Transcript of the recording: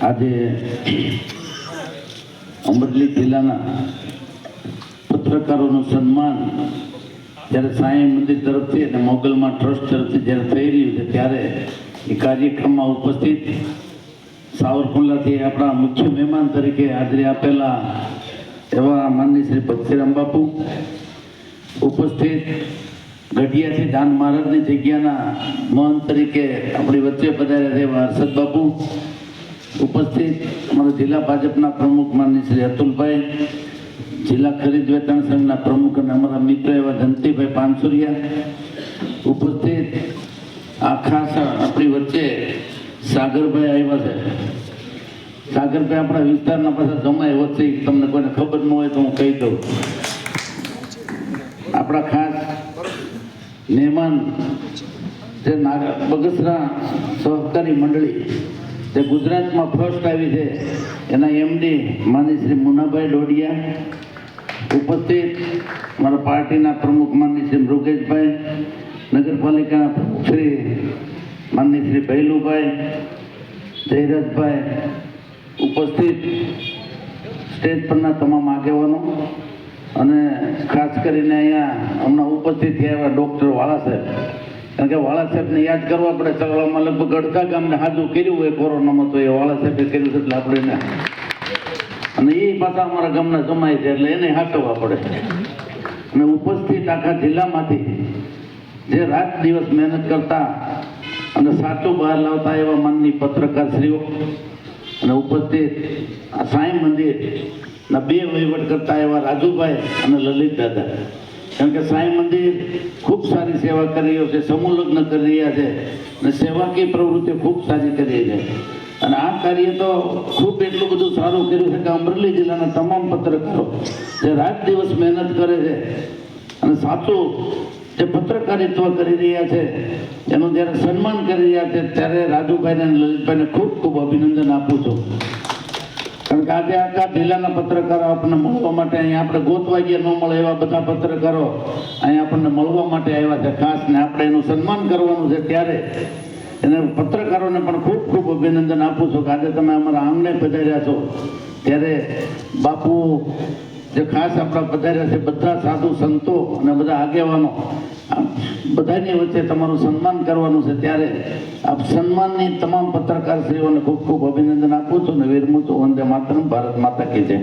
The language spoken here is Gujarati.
આજે અમરેલી જિલ્લાના પત્રકારોનું સન્માન જ્યારે સાંઈ મંદિર તરફથી અને મોગલમાં ટ્રસ્ટ તરફથી જ્યારે થઈ રહ્યું છે, ત્યારે એ કાર્યક્રમમાં ઉપસ્થિત સાવરકુંડલાથી આપણા મુખ્ય મહેમાન તરીકે હાજરી આપેલા એવા માનની શ્રી ભક્તિરામ બાપુ ઉપસ્થિત ગઢિયાથી દાન મહારાજની જગ્યાના મહંત તરીકે આપણી વચ્ચે પધાર્યા છે એવા હર્ષદ બાપુ. ઉપસ્થિત અમારા જિલ્લા ભાજપના પ્રમુખ માનની શ્રી અતુલભાઈ, જિલ્લા ખરીદ વેતન સંઘના પ્રમુખ અને અમારા મિત્ર એવા ધનતીભાઈ પાનસુરિયા ઉપસ્થિત. આ ખાસ આપણી વચ્ચે સાગરભાઈ આવ્યા છે. સાગરભાઈ આપણા વિસ્તારના પાછા જમાય વચ્ચે તમને કોઈને ખબર ન હોય તો હું કહી દઉં. આપણા ખાસ મહેમાન જે નાગર બગસરા સહકારી મંડળી. જે ગુજરાતમાં ફર્સ્ટ આવી છે, એના એમડી માની શ્રી મુનાભાઈ ડોડિયા. ઉપસ્થિત મારા પાર્ટીના પ્રમુખ માની શ્રી મૃગેશભાઈ. નગરપાલિકાના શ્રી માની શ્રી ભૈલુભાઈ જયરથભાઈ ઉપસ્થિત સ્ટેજ પરના તમામ આગેવાનો અને ખાસ કરીને અહીંયા હમણાં ઉપસ્થિત થયા એવા ડૉક્ટર વાળા સાહેબ. કારણ કે વાળા સાહેબને યાદ કરવા પડે ચલાવવામાં લગભગ અડધા ગામને હાજુ કર્યું હોય કોરોનામાં તો એ વાળા સાહેબે કર્યું છે એટલે આપણે એને અને એ પાછા અમારા ગામના જમાય છે એટલે એને હાચવવા પડે. અને ઉપસ્થિત આખા જિલ્લામાંથી જે રાત દિવસ મહેનત કરતા અને સાચું બહાર લાવતા એવા માનની પત્રકારશ્રીઓ અને ઉપસ્થિત સાંઈ મંદિરના બે વહીવટ કરતા એવા રાજુભાઈ અને લલિત દાદા કારણ કે સાંઈ મંદિર ખૂબ સારી સેવા કરી રહ્યું છે, સમૂહ લગ્ન કરી રહ્યા છે અને સેવાકીય પ્રવૃત્તિ ખૂબ સારી કરી છે. અને આ કાર્ય તો ખૂબ એટલું બધું સારું કર્યું છે કે અમરેલી જિલ્લાના તમામ પત્રકારો જે રાત દિવસ મહેનત કરે છે અને સાચું જે પત્રકારિત્વ કરી રહ્યા છે, એનું જ્યારે સન્માન કરી રહ્યા છે, ત્યારે રાજુભાઈને અને લલિતભાઈને ખૂબ ખૂબ અભિનંદન આપું છું. આજે આખા જિલ્લાના પત્રકારો આપણને મળવા માટે અહીંયા આપણે ગોતવા ગયા ન મળે એવા બધા પત્રકારો અહીંયા આપણને મળવા માટે આવ્યા છે. ખાસ ને આપણે એનું સન્માન કરવાનું છે ત્યારે. એને પત્રકારોને પણ ખૂબ ખૂબ અભિનંદન આપું છું કે આજે તમે અમારા આંગણે પધાર્યા છો. ત્યારે બાપુ જે ખાસ આપણા પધાર્યા છે, બધા સાધુ સંતો અને બધા આગેવાનો બધાની વચ્ચે તમારું સન્માન કરવાનું છે ત્યારે આપ સન્માનની તમામ પત્રકારશ્રીઓને ખૂબ ખૂબ અભિનંદન આપું છું અને વિરમું છું. વંદે માતરમ. ભારત માતા કી જય.